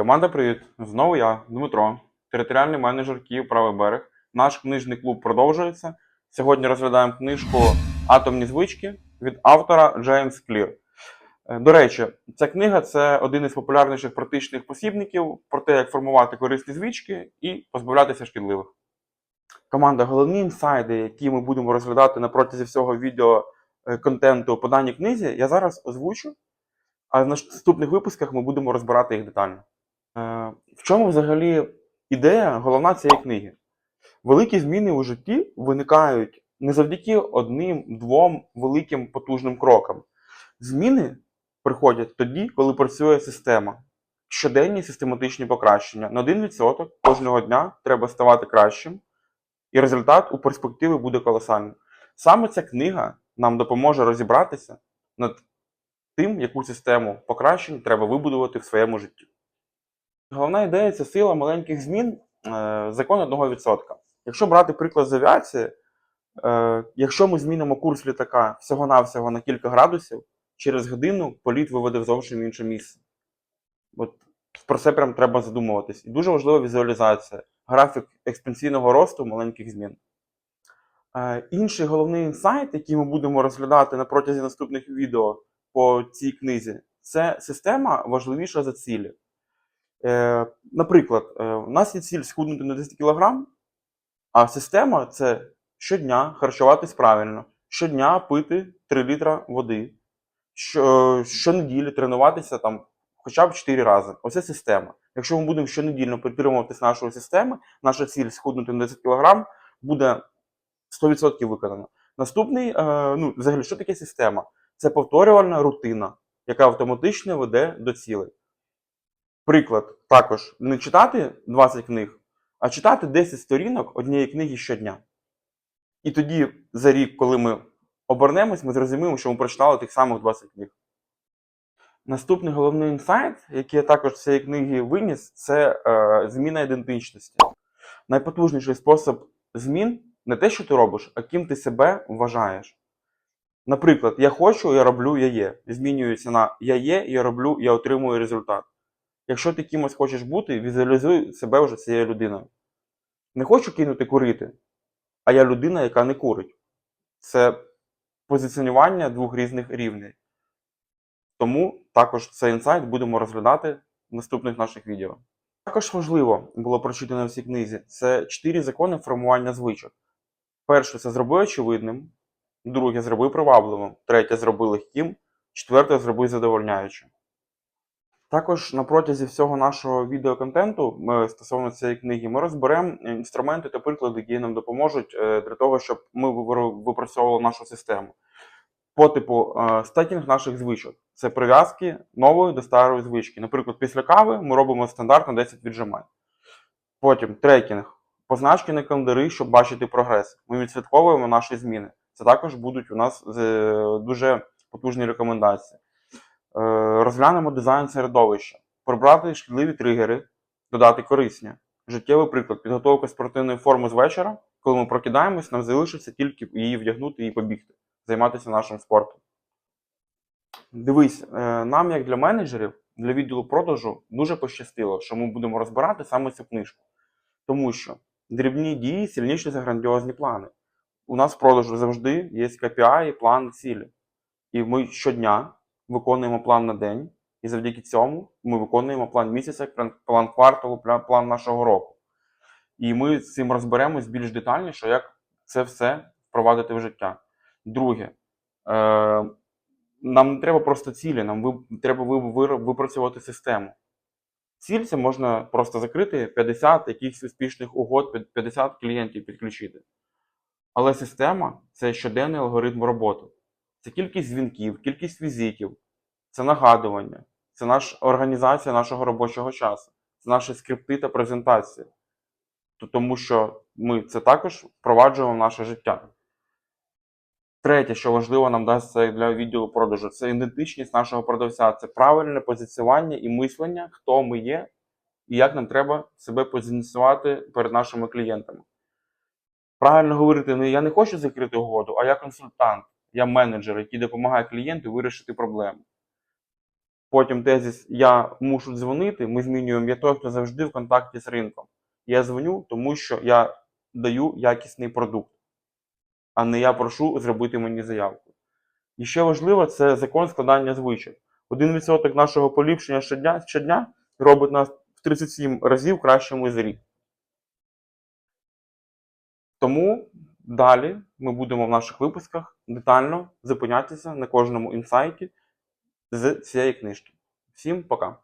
Команда привіт! Знову я, Дмитро, територіальний менеджер Київ Правий берег. Наш книжний клуб продовжується. Сьогодні розглядаємо книжку Атомні звички від автора Джеймс Клір. Е, До речі, ця книга це один із популярніших практичних посібників про те, як формувати корисні звички і позбавлятися шкідливих. Команда, головні інсайди, які ми будемо розглядати на протязі всього відео е, контенту по даній книзі, я зараз озвучу, а в наступних випусках ми будемо розбирати їх детально. Е, В чому взагалі ідея, головна цієї книги? Великі зміни у житті виникають не завдяки одним-двом великим потужним крокам. Зміни приходять тоді, коли працює система. Щоденні систематичні покращення. На 1% кожного дня треба ставати кращим, і результат у перспективі буде колосальним. Саме ця книга нам допоможе розібратися над тим, яку систему покращень треба вибудувати в своєму житті. Головна ідея це сила маленьких змін, е, закон 1%. Якщо брати приклад з авіації, е, якщо ми змінимо курс літака всього-навсього на кілька градусів, через годину політ виведе в зовсім інше місце. От про це прям треба задумуватись. І дуже важлива візуалізація, графік експансійного росту маленьких змін. Е, інший головний інсайт, який ми будемо розглядати на протязі наступних відео по цій книзі, це система важливіша за цілі. Е, наприклад, е, у нас є ціль схуднути на 10 кг, а система це щодня харчуватись правильно, щодня пити 3 літра води, що, щонеділі тренуватися там хоча б 4 рази. Оце система. Якщо ми будемо щонедільно підтримуватись нашої системи, наша ціль схуднути на 10 кг буде 100% виконана. Наступний, е, ну, взагалі, що таке система? Це повторювальна рутина, яка автоматично веде до цілей. Приклад, також не читати 20 книг, а читати 10 сторінок однієї книги щодня. І тоді за рік, коли ми обернемось, ми зрозуміємо, що ми прочитали тих самих 20 книг. Наступний головний інсайт, який я також з цієї книги виніс, це е, зміна ідентичності. Найпотужніший спосіб змін не те, що ти робиш, а ким ти себе вважаєш. Наприклад, я хочу, я роблю, я є. Змінюється на я є, я роблю, я отримую результат. Якщо ти кимось хочеш бути, візуалізуй себе вже цією людиною. Не хочу кинути курити, а я людина, яка не курить. Це позиціонування двох різних рівнів. Тому також цей інсайт будемо розглядати в наступних наших відео. Також важливо було прочитано в цій книзі це чотири закони формування звичок. Перше це зроби очевидним, друге зроби привабливим, третє зроби легким, четверте зроби задовольняючим. Також на протязі всього нашого відеоконтенту ми, стосовно цієї книги ми розберемо інструменти та приклади, які нам допоможуть е, для того, щоб ми випрацьовували нашу систему. По типу е, стекінг наших звичок. Це прив'язки нової до старої звички. Наприклад, після кави ми робимо стандартно 10 віджимань. Потім трекінг. Позначки на календарі, щоб бачити прогрес. Ми відслідковуємо наші зміни. Це також будуть у нас е, дуже потужні рекомендації. Е, Розглянемо дизайн середовища, прибрати шкідливі тригери, додати корисні. Життєвий приклад, підготовка спортивної форми з вечора, коли ми прокидаємось, нам залишиться тільки її вдягнути і побігти, займатися нашим спортом. Дивись, е, нам, як для менеджерів, для відділу продажу, дуже пощастило, що ми будемо розбирати саме цю книжку. Тому що дрібні дії сильніші за грандіозні плани. У нас в продажу завжди є KPI, план, цілі. І ми щодня виконуємо план на день, і завдяки цьому ми виконуємо план місяця, план- кварталу, план нашого року. І ми з цим розберемось більш детальніше, як це все впровадити в життя. Друге, е, нам не треба просто цілі, нам треба ви- ви- випрацювати систему. Ціль це можна просто закрити 50 якихось успішних угод, 50 клієнтів підключити. Але система це щоденний алгоритм роботи. Це кількість дзвінків, кількість візитів, це нагадування, це наш, організація нашого робочого часу, це наші скрипти та презентації. Тому що ми це також впроваджуємо в наше життя. Третє, що важливо нам дасть це для відділу продажу, це ідентичність нашого продавця, це правильне позиціювання і мислення, хто ми є і як нам треба себе позиціонувати перед нашими клієнтами. Правильно говорити, не я не хочу закрити угоду, а я консультант, я менеджер, який допомагає клієнту вирішити проблему. Потім тезис Я мушу дзвонити. Ми змінюємо я той, хто завжди в контакті з ринком. Я дзвоню, тому що я даю якісний продукт, а не я прошу зробити мені заявку. І ще важливо це закон складання звичок. 1% нашого поліпшення щодня, щодня робить нас в 37 разів кращими за рік. Тому далі ми будемо в наших випусках детально зупинятися на кожному інсайті з цієї книжки. Всім пока!